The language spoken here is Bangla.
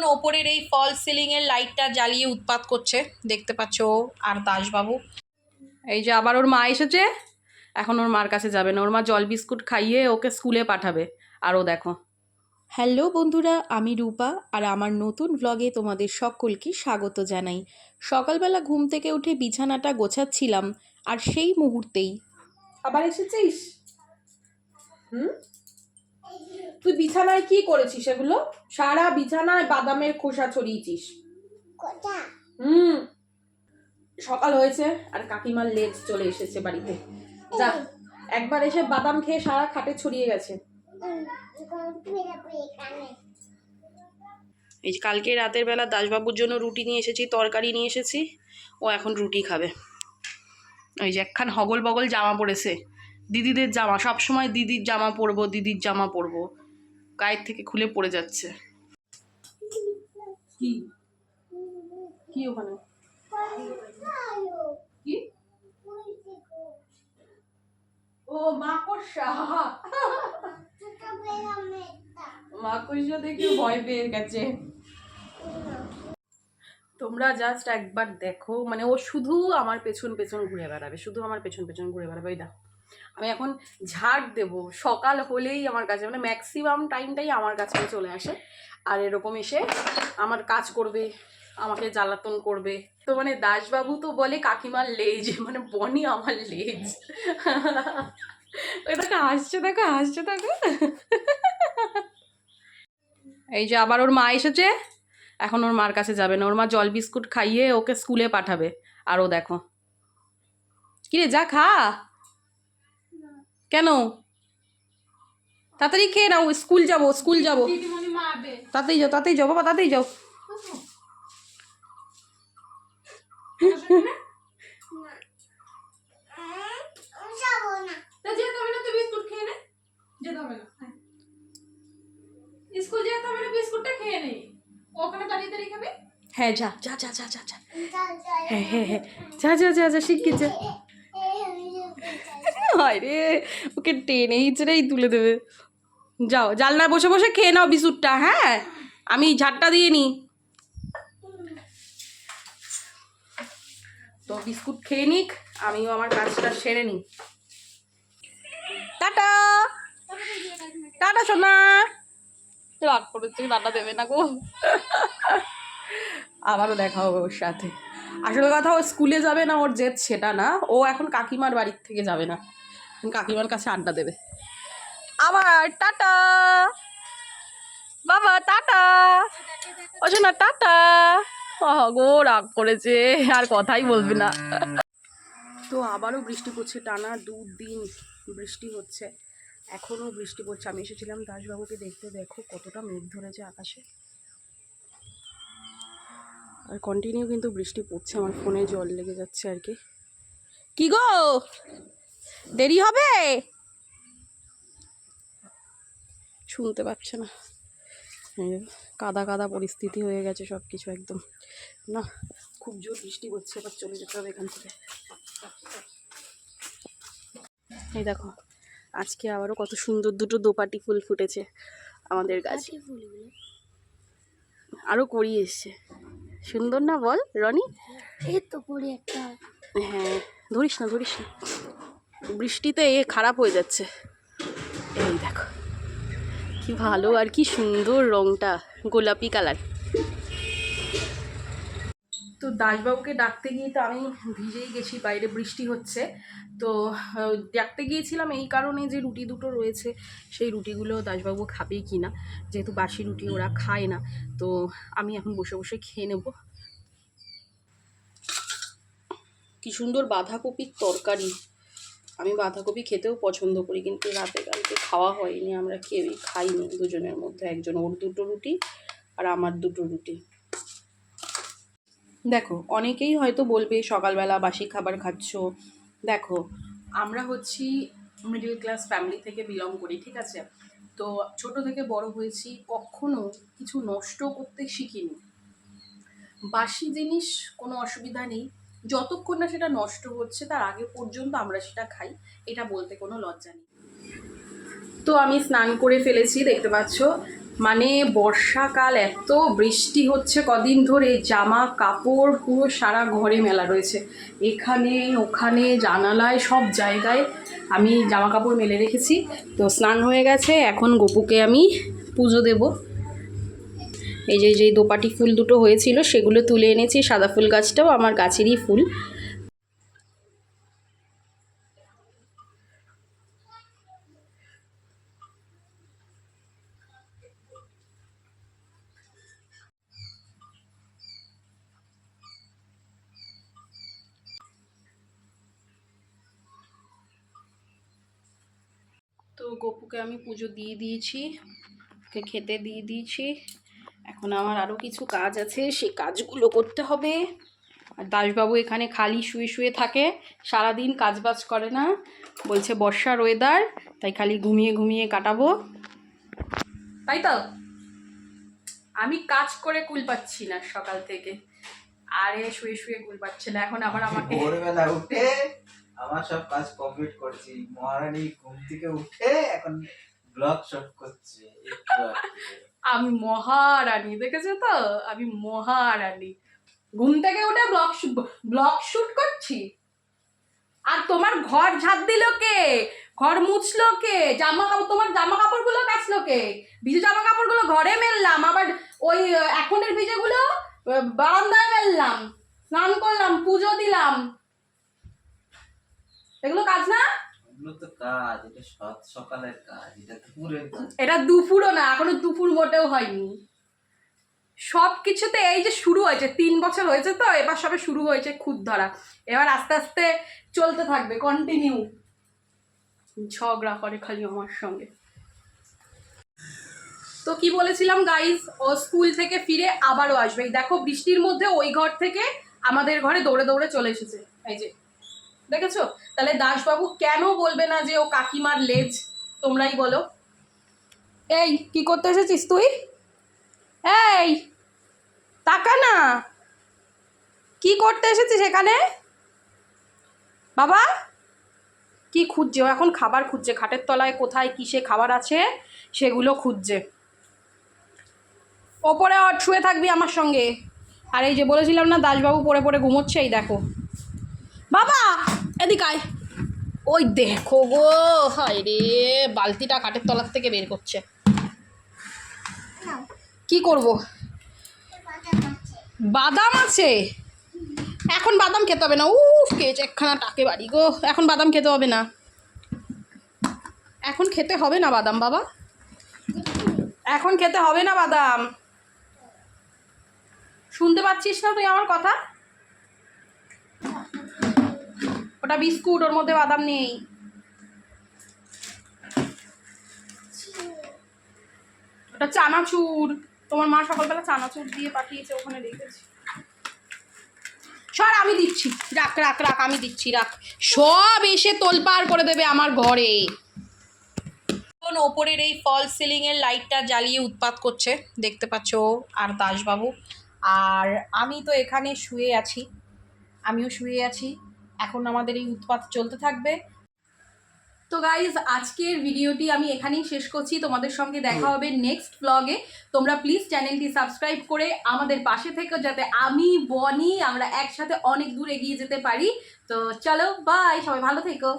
এখন ওপরের এই ফল সিলিংয়ের লাইটটা জ্বালিয়ে উৎপাত করছে। দেখতে পাচ্ছ ও আর দাসবাবু। এই যে আবার ওর মা এসেছে। এখন ওর মার কাছে যাবে না। ওর মা জল বিস্কুট খাইয়ে ওকে স্কুলে পাঠাবে। আরও দেখো। হ্যালো বন্ধুরা, আমি রূপা আর আমার নতুন ব্লগে তোমাদের সকলকে স্বাগত জানাই। সকালবেলা ঘুম থেকে উঠে বিছানাটা গোছাচ্ছিলাম, আর সেই মুহূর্তেই। আবার এসেছিস? হুম? তুই বিছানায় কি করেছিস এগুলো? সারা বিছানায় বাদামের খোসা ছড়িয়েছিস। হুম। সকাল হয়েছে আর কাকিমার লেজ চলে এসেছে বাড়িতে। যা একবার এসে বাদাম খেয়ে সারা খাটে ছড়িয়ে গেছে। এই যে কালকে রাতের বেলা দাসবাবুর জন্য রুটি নিয়ে এসেছি তরকারি নিয়ে এসেছি ও এখন রুটি খাবে। ওই যে একখান হগল বগল জামা পরেছে দিদিদের জামা সব সময় দিদির জামা পরবো দিদির জামা পরবো। গায়ের থেকে খুলে পড়ে যাচ্ছে। কি? কি ওখানে? কি? ও মাকড়সা মাকড়সা দেখে ভয় পেয়ে গেছে। তোমরা জাস্ট একবার দেখো। মানে ও শুধু আমার পেছন পেছন ঘুরে বেড়াবে। শুধু আমার পেছন পেছন ঘুরে বেড়াবে দেখো। আমি এখন ঝাড় দেব। সকাল হলেই আমার কাছে মানে ম্যাক্সিমাম টাইমটাই আমার কাছে চলে আসে। আর এরকম এসে আমার কাজ করবে, আমাকে জ্বালাতন করবে। তো মানে দাসবাবু তো বলে কাকিমার লেজ মানে বনি আমার লেজ। দেখো হাসছে দেখো হাসছে দেখো। এই যে আবার ওর মা এসেছে। এখন ওর মার কাছে যাবে না। ওর মা জল বিস্কুট খাইয়ে ওকে স্কুলে পাঠাবে। আরও দেখো। কিরে, যা খা। কেন? তাড়াতাড়ি খেয়ে নাও স্কুল যাব স্কুল যাব। তাতেই যাও তাতেই যাও বাবা তাতেই যাও। হ্যাঁ। হ্যাঁ যা যা যা যা যা। যা হ্যাঁ হ্যাঁ হ্যাঁ। যা যা যা যা শিখে যা। রে ওকে টেনে হিচড়েই তুলে দেবে। যাও জানলায় বসে বসে খেয়ে নাও বিস্কুটটা হ্যাঁ? আমি ঝাড়টা দিয়ে নিই। তো বিস্কুট খেয়ে নিক, আমিও আমার কাজটা সেরে নিই। টাটা! টাটা, সোনা! রাগ করেছি রান্না দেবে না গো। আবারও দেখা হবে ওর সাথে। আসলে কথা, ও স্কুলে যাবে না, ওর জেদ সেটা না। ও এখন কাকিমার বাড়ির থেকে যাবে না। কাকিমার কাছে আড্ডা দেবে। আবার টাটা। বাবা টাটা। শোনা টাটা। গো রাগ করেছে আর কথাই বলবে না। তো আবারও বৃষ্টি পড়ছে টানা দুদিন বৃষ্টি হচ্ছে। এখনও বৃষ্টি পড়ছে। আমি এসেছিলাম দাসবাবুকে দেখতে। দেখো কতটা মেঘ ধরেছে আকাশে। আর কন্টিনিউ কিন্তু বৃষ্টি পড়ছে। আমার ফোনে জল লেগে যাচ্ছে আর কি। কি গো? দেরি হবে? শুনতে পাচ্ছে না। কাদা কাদা পরিস্থিতি হয়ে গেছে সব কিছু একদম। না খুব জোর বৃষ্টি পড়ছে এবার চলে যেতে হবে এখান থেকে। এই দেখো আজকে আবারও কত সুন্দর দুটো দোপাটি ফুল ফুটেছে আমাদের গাছে। আরও করি এসছে। সুন্দর না বল রনি? এই তো করি একটা। হ্যাঁ ধরিস না ধরিস না। বৃষ্টিতে এ খারাপ হয়ে যাচ্ছে। এই দেখো, কি ভালো আর কি সুন্দর রংটা, গোলাপি কালার। তো দাসবাবুকে ডাকতে গিয়ে তো আমি ভিজেই গেছি, বাইরে বৃষ্টি হচ্ছে। তো ডাকতে গিয়েছিলাম এই কারণে যে রুটি দুটো রয়েছে, সেই রুটিগুলো দাসবাবু খাবে কি না? যেহেতু বাসি রুটি ওরা খায় না, তো আমি এখন বসে বসে খেয়ে নেব। কি সুন্দর বাঁধাকপির তরকারি। আমি বাঁধাকপি খেতেও পছন্দ করি, কিন্তু রাতে কালকে খাওয়া হয়নি, আমরা কেউই খাইনি দুজনের মধ্যে, একজন ওর দুটো রুটি আর আমার দুটো রুটি। দেখো, অনেকেই হয়তো বলবে, সকালবেলা বাসি খাবার খাচ্ছ। দেখো, আমরা হচ্ছি মিডিল ক্লাস ফ্যামিলি থেকে বিলং করি, ঠিক আছে? তো ছোট থেকে বড় হয়েছি, কখনো কিছু নষ্ট করতে শিখিনি। বাসি জিনিস কোনো অসুবিধা নেই যতক্ষণ না সেটা নষ্ট হচ্ছে, তার আগে পর্যন্ত আমরা সেটা খাই, এটা বলতে কোনো লজ্জা নেই। তো আমি স্নান করে ফেলেছি, দেখতে পাচ্ছ। মানে বর্ষাকাল, এত বৃষ্টি হচ্ছে কদিন ধরে, জামা কাপড় পুরো সারা ঘরে মেলা রয়েছে। এখানে, ওখানে, জানালায়, সব জায়গায় আমি জামা কাপড় মেলে রেখেছি। তো স্নান হয়ে গেছে, এখন গপুকে আমি পুজো দেব। এই যে যে দোপাটি ফুল দুটো হয়েছিল সেগুলো তুলে এনেছি, সাদা ফুল গাছটাও আমার গাছেরই ফুল। তো গপুকে আমি পুজো দিয়ে দিয়েছি খেতে দিয়ে দিয়েছি। এখন আমার আরও কিছু কাজ আছে, সেই কাজগুলো করতে হবে। আর দাসবাবু এখানে খালি শুয়ে শুয়ে থাকে, সারাদিন কাজবাজ করে না। বলছে বর্ষার ওয়েদার তাই খালি ঘুমিয়ে ঘুমিয়ে কাটাবো। তাই তো? আমি কাজ করে কুল পাচ্ছি না সকাল থেকে। আরে শুয়ে শুয়ে কুল পাচ্ছে না, এখন আবার আমাকে ভোরবেলা উঠে আমার সব কাজ কমপ্লিট করছি। মহারানী ঘুম থেকে উঠে এখন ব্লগ শট করছে। আমি মহারানী, দেখেছ তো? আমি মহারানী। ঘুম থেকে উঠে ব্লগ ব্লগ শুট করছি। আর তোমার ঘর ঝাড় দিল কে? ঘর মুছলো কে? জামা কাপড় তোমার জামা কাপড়গুলো কাচলো কে? ভিজে জামা কাপড়গুলো ঘরে মেললাম, আবার ওই এখনের ভিজেগুলো বারান্দায় মেললাম। স্নান করলাম, পুজো দিলাম। এগুলো কাজ না? এটা দুপুরও না, এখনও দুপুর মোটেও হয়নি। সব কিছুতে এই যে শুরু হয়েছে, তিন বছর হয়েছে তো, এবার সবে শুরু হয়েছে খুদ ধরা। এবার আস্তে আস্তে চলতে থাকবে কন্টিনিউ ঝগড়া করে খালি আমার সঙ্গে। তো কি বলেছিলাম গাইস ও স্কুল থেকে ফিরে আবারও আসবে। দেখো, বৃষ্টির মধ্যে ওই ঘর থেকে আমাদের ঘরে দৌড়ে দৌড়ে চলে এসেছে। এই যে দেখেছ? তাহলে দাসবাবু কেন বলবে না যে ও কাকিমার লেজ? তোমরাই বলো। এই, কি করতে এসেছিস তুই? এই, তাকা না। কি করতে এসেছিস এখানে? বাবা, কি খুঁজছে? ও এখন খাবার খুঁজছে। খাটের তলায় কোথায়, কিসে খাবার আছে, সেগুলো খুঁজছে। ওপরে অট শুয়ে থাকবি আমার সঙ্গে। আর এই যে বলেছিলাম না, দাসবাবু পরে পড়ে ঘুমোচ্ছে এই দেখো। বাবা এদিক আয়। ওই দেখো গো, হায় রে, বালতিটা খাটের তলার থেকে বের করছে। কি করব? বাদাম আছে। এখন বাদাম খেতে হবে না। উফ কেছে একখানা টাকে বাড়ি গো। এখন বাদাম খেতে হবে না। এখন খেতে হবে না বাদাম, বাবা। এখন খেতে হবে না বাদাম। শুনতে পাচ্ছিস না তুই আমার কথা? ওটা বিস্কুট, ওর মধ্যে বাদাম নেই। ওটা চানাচুর। তোমার মা সকালবেলা চানাচুর দিয়ে পাঠিয়েছে, ওখানে রেখেছি। সর, আমি দিচ্ছি। রাখ রাখ রাখ, আমি দিচ্ছি, রাখ। সব এসে তোলপাড় করে দেবে আমার ঘরে। ওপরের এই ফল সিলিংয়ের লাইটটা জ্বালিয়ে উৎপাত করছে। দেখতে পাচ্ছ আর দাসবাবু। আর আমি তো এখানে শুয়ে আছি। আমিও শুয়ে আছি। এখন আমাদের এই উৎপাত চলতে থাকবে। তো গাইজ আজকের ভিডিওটি আমি এখানেই শেষ করছি। তোমাদের সঙ্গে দেখা হবে নেক্সট ব্লগে তোমরা প্লিজ চ্যানেলটি সাবস্ক্রাইব করে আমাদের পাশে থেকে যাতে আমি, বনি আমরা একসাথে অনেক দূর এগিয়ে যেতে পারি। তো চলো বাই সবাই ভালো থেকো।